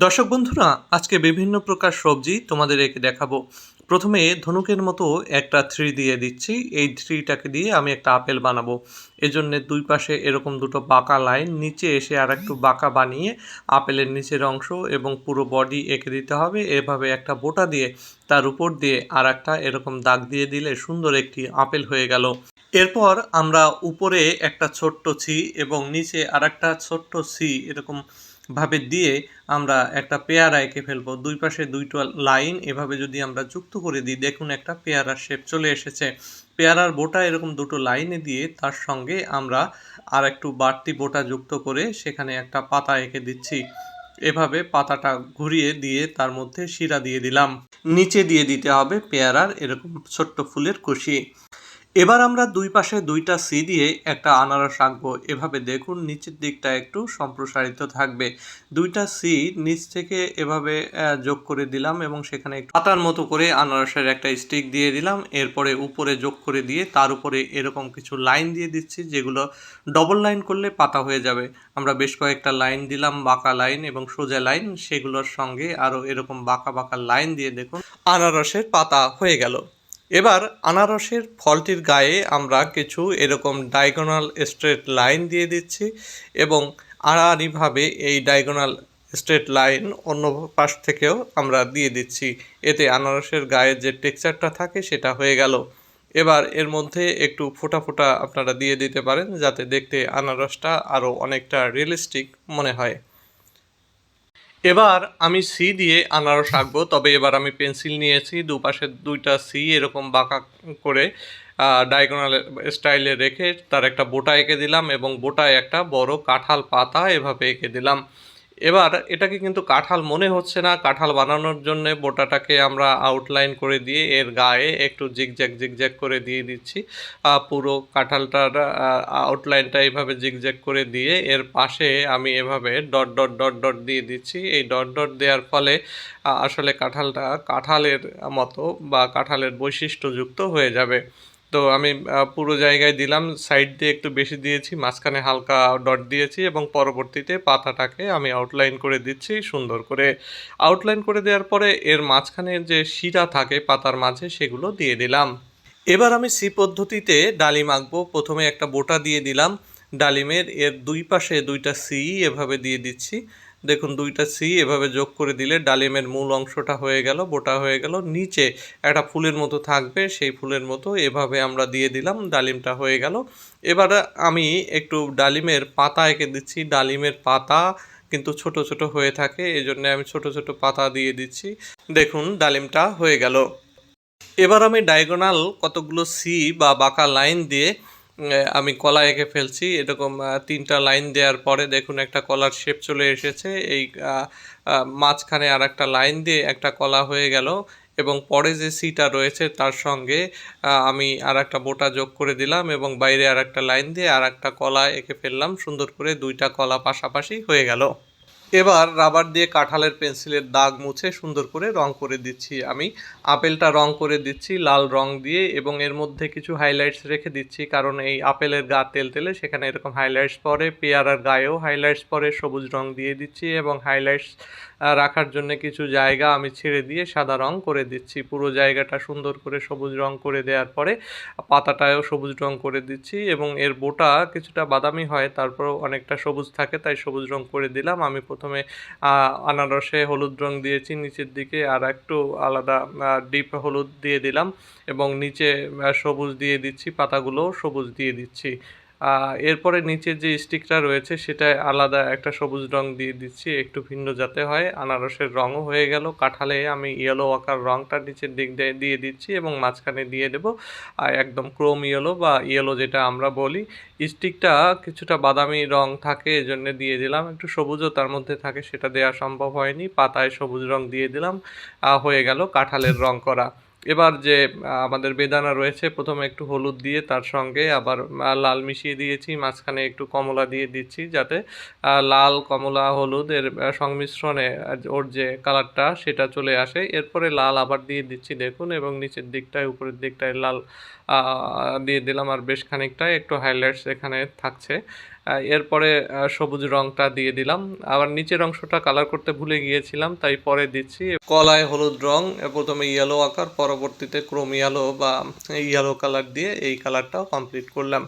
দর্শক বন্ধুরা, আজকে বিভিন্ন প্রকার সবজি তোমাদের একে দেখাবো। প্রথমে ধনুকের মতো একটা থ্রি দিয়ে দিচ্ছি। এই থ্রিটাকে দিয়ে আমি একটা আপেল বানাবো। এজন্য দুই পাশে এরকম দুটো বাঁকা লাইন, নিচে এসে আর একটু বাঁকা বানিয়ে আপেলের নিচের অংশ এবং পুরো বডি এঁকে দিতে হবে। এভাবে একটা বোটা দিয়ে তার উপর দিয়ে আর একটা এরকম দাগ দিয়ে দিলে সুন্দর একটি আপেল হয়ে গেল। এরপর আমরা উপরে একটা ছোট্ট ছি এবং নিচে আর একটা ছোট্ট সি এরকম ভাবে দিয়ে আমরা একটা পেয়ারা এঁকে ফেলব। দুই পাশে দুইটা লাইন এভাবে যদি আমরা যুক্ত করে দিই, দেখুন একটা পেয়ারার শেপ চলে এসেছে। পেয়ারার বোটা এরকম দুটো লাইনে দিয়ে তার সঙ্গে আমরা আর একটু বাড়তি বোটা যুক্ত করে সেখানে একটা পাতা এঁকে দিচ্ছি। এভাবে পাতাটা ঘুরিয়ে দিয়ে তার মধ্যে শিরা দিয়ে দিলাম। নিচে দিয়ে দিতে হবে পেয়ারার এরকম ছোট্ট ফুলের কুশি এবার আমরা দুই পাশে দুইটা সি দিয়ে একটা আনারস আঁকবো। এভাবে দেখুন, নিচের দিকটা একটু সম্প্রসারিত থাকবে। দুইটা সি নিচ থেকে এভাবে যোগ করে দিলাম এবং সেখানে পাতার মতো করে আনারসের একটা স্টিক দিয়ে দিলাম। এরপরে উপরে যোগ করে দিয়ে তার উপরে এরকম কিছু লাইন দিয়ে দিচ্ছি, যেগুলো ডবল লাইন করলে পাতা হয়ে যাবে। আমরা বেশ কয়েকটা লাইন দিলাম, বাঁকা লাইন এবং সোজা লাইন। সেগুলোর সঙ্গে আরও এরকম বাঁকা বাঁকা লাইন দিয়ে দেখুন, আনারসের পাতা হয়ে গেল। এবার আনারসের ফলটির গায়ে আমরা কিছু এরকম ডায়াগোনাল স্ট্রেট লাইন দিয়ে দিচ্ছি এবং আড়াআড়িভাবে এই ডায়াগোনাল স্ট্রেট লাইন অন্য পাশ থেকেও আমরা দিয়ে দিচ্ছি। এতে আনারসের গায়ের যে টেক্সচারটা থাকে সেটা হয়ে গেল। এবার এর মধ্যে একটু ফোঁটা ফোঁটা আপনারা দিয়ে দিতে পারেন যাতে দেখতে আনারসটা আরও অনেকটা রিয়েলিস্টিক মনে হয়। এবার আমি সি দিয়ে আনারস আঁকবো, তবে এবার আমি পেন্সিল নিয়েছি, দুপাশে দুইটা সি এরকম বাঁকা করে ডায়াগোনাল স্টাইলে রেখে তার একটা বোটা এঁকে দিলাম এবং বোটায় একটা বড় কাঁঠাল পাতা এভাবে এঁকে দিলাম। এবার এটাকে কিন্তু কাঁঠাল মনে হচ্ছে না। কাঁঠাল বানানোর জন্য বোটাটাকে আমরা আউটলাইন করে দিয়ে এর গায়ে একটু জিগজ্যাগ জিগজ্যাগ করে দিয়ে দিচ্ছি। পুরো কাঁঠালটার আউটলাইনটা এইভাবে জিগজ্যাগ করে দিয়ে এর পাশে আমি এভাবে ডট ডট ডট ডট দিয়ে দিচ্ছি। এই ডট ডট দেওয়ার ফলে আসলে কাঁঠালটা কাঁঠালের মতো বা কাঁঠালের বৈশিষ্ট্যযুক্ত হয়ে যাবে। তো আমি পুরো জায়গায় দিলাম সাইড দিয়ে একটু বেশি দিয়েছি, মাঝখানে হালকা ডট দিয়েছি এবং পরবর্তীতে পাতাটাকে আমি আউটলাইন করে দিচ্ছি, সুন্দর করে আউটলাইন করে দেওয়ার পরে এর মাঝখানে যে শিরা থাকে পাতার মাঝে, সেগুলো দিয়ে দিলাম। এবার আমি সি পদ্ধতিতে ডালিম আঁকবো প্রথমে একটা বোটা দিয়ে দিলাম। ডালিমের এর দুই পাশে দুইটা সি এভাবে দিয়ে দিচ্ছি। দেখুন, দুইটা সি এভাবে যোগ করে দিলে ডালিমের মূল অংশটা হয়ে গেল, বোটা হয়ে গেল। নিচে একটা ফুলের মতো থাকবে, সেই ফুলের মতো এভাবে আমরা দিয়ে দিলাম, ডালিমটা হয়ে গেল। এবার আমি একটু ডালিমের পাতা এঁকে দিচ্ছি। ডালিমের পাতা কিন্তু ছোট ছোট হয়ে থাকে এই জন্য আমি ছোট ছোট পাতা দিয়ে দিচ্ছি। দেখুন, ডালিমটা হয়ে গেল। এবার আমি ডায়াগোনাল কতগুলো সি বা বাঁকা লাইন দিয়ে আমি কলা এঁকে ফেলছি। এরকম তিনটা লাইন দেওয়ার পরে দেখুন একটা কলার শেপ চলে এসেছে। এই মাঝখানে আর একটা লাইন দিয়ে একটা কলা হয়ে গেল এবং পরে যে সিটা রয়েছে তার সঙ্গে আমি আর একটা বোটা যোগ করে দিলাম এবং বাইরে আর একটা লাইন দিয়ে আর একটা কলা এঁকে ফেললাম। সুন্দর করে দুইটা কলা পাশাপাশি হয়ে গেল। এবার রাবার দিয়ে কাঁঠালের পেন্সিলের দাগ মুছে সুন্দর করে রং করে দিচ্ছি আমি। আপেলটা রং করে দিচ্ছি, লাল রং দিয়ে, এবং এর মধ্যে কিছু হাইলাইটস রেখে দিচ্ছি, কারণ এই আপেলের গা তেল তেলে সেখানে এরকম হাইলাইটস পরে, পেয়ারার গায়েও হাইলাইটস পরে সবুজ রং দিয়ে দিচ্ছি, এবং হাইলাইটস রাখার জন্য কিছু জায়গা আমি ছেড়ে দিয়ে সাদা রং করে দিচ্ছি। পুরো জায়গাটা সুন্দর করে সবুজ রং করে দেওয়ার পরে পাতাটায়ও সবুজ রং করে দিচ্ছি, এবং এর বোটা কিছুটা বাদামি হয়, তারপরেও অনেকটা সবুজ থাকে, তাই সবুজ রং করে দিলাম। আমি প্রথমে আনারসে হলুদ রং দিয়েছি নিচের দিকে আর একটু আলাদা ডিপ হলুদ দিয়ে দিলাম এবং নিচে সবুজ দিয়ে দিচ্ছি পাতাগুলোও সবুজ দিয়ে দিচ্ছি। এরপরে নিচের যে স্টিকটা রয়েছে, সেটা আলাদা একটা সবুজ রং দিয়ে দিচ্ছি, একটু ভিন্ন যাতে হয়। আনারসের রঙও হয়ে গেল। কাঁঠালে আমি ইয়েলো আকার রংটা নিচের দিক দিয়ে দিচ্ছি এবং মাঝখানে দিয়ে দেব একদম ক্রোম ইয়েলো বা ইয়েলো যেটা আমরা বলি। স্টিকটা কিছুটা বাদামি রং থাকে, এজন্য দিয়ে দিলাম। একটু সবুজও তার মধ্যে থাকে, সেটা দেওয়া সম্ভব হয়নি। পাতায় সবুজ রং দিয়ে দিলাম হয়ে গেল কাঁঠালের রং করা। এবার যে আমাদের বেদানা রয়েছে, প্রথমে একটু হলুদ দিয়ে তার সঙ্গে আবার লাল মিশিয়ে দিয়েছি, মাঝখানে একটু কমলা দিয়ে দিচ্ছি যাতে লাল, কমলা, হলুদ এর সংমিশ্রণে ওর যে কালারটা সেটা চলে আসে। এরপরে লাল আবার দিয়ে দিচ্ছি, দেখুন, এবং নিচের দিকটায়, উপরের দিকটায় লাল দিয়ে দিলাম, আর বেশ খানিকটা একটু হাইলাইটস এখানে থাকছে। এরপরে সবুজ রংটা দিয়ে দিলাম। আবার নিচের অংশটা কালার করতে ভুলে গিয়েছিলাম, তাই পরে দিচ্ছি। কলায় হলুদ রং প্রথমে ইয়েলো আকার, পরবর্তীতে ক্রোম ইয়েলো বা ইয়েলো কালার দিয়ে এই কালারটাও কমপ্লিট করলাম।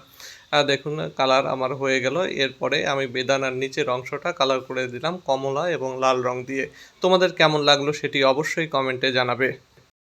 দেখুন কালার আমার হয়ে গেল। এরপরে আমি বেদানার নিচের অংশটা কালার করে দিলাম, কমলা এবং লাল রং দিয়ে। তোমাদের কেমন লাগল সেটি অবশ্যই কমেন্টে জানাবে।